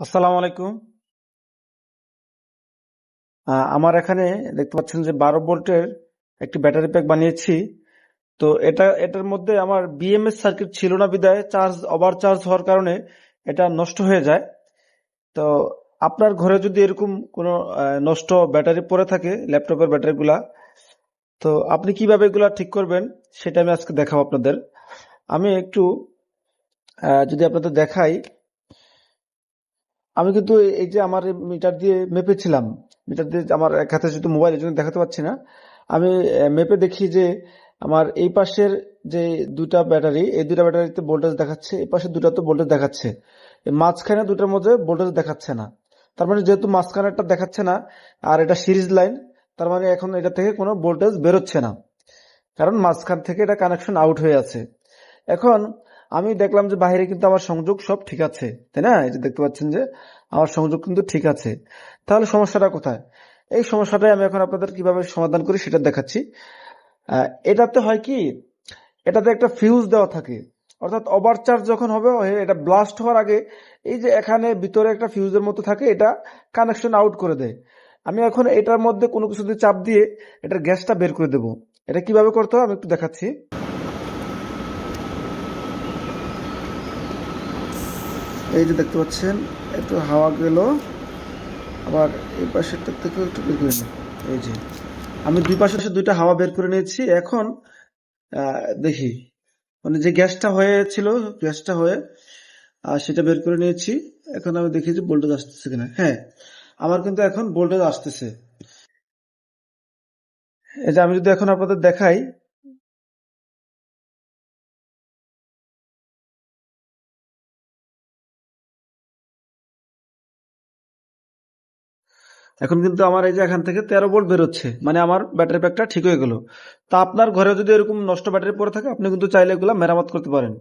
আসসালামু আলাইকুম। আমার এখানে দেখতে পাচ্ছেন যে বারো ভোল্টের একটি ব্যাটারি প্যাক বানিয়েছি। তো এটা, এটার মধ্যে আমার বিএমএস সার্কিট ছিল না বিদায় চার্জ ওভার চার্জ হওয়ার কারণে এটা নষ্ট হয়ে যায়। তো আপনার ঘরে যদি এরকম কোনো নষ্ট ব্যাটারি পড়ে থাকে, ল্যাপটপের ব্যাটারিগুলা, তো আপনি কীভাবে এগুলা ঠিক করবেন সেটা আমি আজকে দেখাবো আপনাদের। আমি একটু যদি আপনাদের দেখাই আমি কিন্তু এই- যে আমার মিটার দিয়ে মেপেছিলাম মিটার দিয়ে আমার এক হাতে শুধু মোবাইলের জন্য দেখাতে পাচ্ছি না। আমি মেপে দেখি যে আমার এই পাশের যে দুটা ব্যাটারি এই দুটা ব্যাটারিতে ভোল্টেজ দেখাচ্ছে, এই পাশে দুটা তো ভোল্টেজ দেখাচ্ছে। মাঝখানে দুটার মধ্যে ভোল্টেজ দেখাচ্ছে না। তার মানে যেহেতু মাঝখানেরটা দেখাচ্ছে না, আর এটা সিরিজ লাইন তার মানে এখন এটা থেকে কোনো ভোল্টেজ বেরোচ্ছে না। কারণ মাঝখান থেকে এটা কানেকশন আউট হয়ে আছে। এখন আমি দেখলাম যে বাইরে কিন্তু আমার সংযোগ সব ঠিক আছে, তাই না? এই যে দেখতে পাচ্ছেন যে আমার সংযোগ কিন্তু ঠিক আছে। তাহলে সমস্যাটা কোথায়? এই সমস্যাটাই আমি এখন আপনাদের কীভাবে সমাধান করি সেটা দেখাচ্ছি। এটাতে হয় কি? এটাতে একটা ফিউজ দেওয়া থাকে। অর্থাৎ ওভারচার্জ যখন হবে এটা ব্লাস্ট হওয়ার আগে এই যে এখানে ভিতরে একটা ফিউজের মতো থাকে, এটা কানেকশন আউট করে দেয়। আমি এখন এটার মধ্যে কোনো কিছু চাপ দিয়ে এটার গ্যাসটা বের করে দেবো। এটা কীভাবে করতে হবে আমি একটু দেখাচ্ছি। এই যে দেখতে পাচ্ছেন একটু হাওয়া গেল। আবার এই পাশেরটা থেকে একটু বের করে নিই। এই যে, আমি দুই পাশে দুইটা হাওয়া বের করে নিয়েছি। এখন দেখি মানে যে গ্যাসটা হয়েছিল, গ্যাসটা হয়ে আর সেটা বের করে নিয়েছি। এখন আমি দেখি যে ভোল্টেজ আসতেছে কিনা। হ্যাঁ আমার কিন্তু এখন ভোল্টেজ আসতেছে। এই যে আমি যদি এখন আপনাদের দেখাই এখন কিন্তু আমার এই যে এখান থেকে তেরো ভোল্ট বেরোচ্ছে মানে আমার ব্যাটারি প্যাকটা ঠিক হয়ে গেল। তা আপনার ঘরে যদি এরকম নষ্ট ব্যাটারি পড়ে থাকে, আপনি কিন্তু চাইলে এগুলো মেরামত করতে পারেন।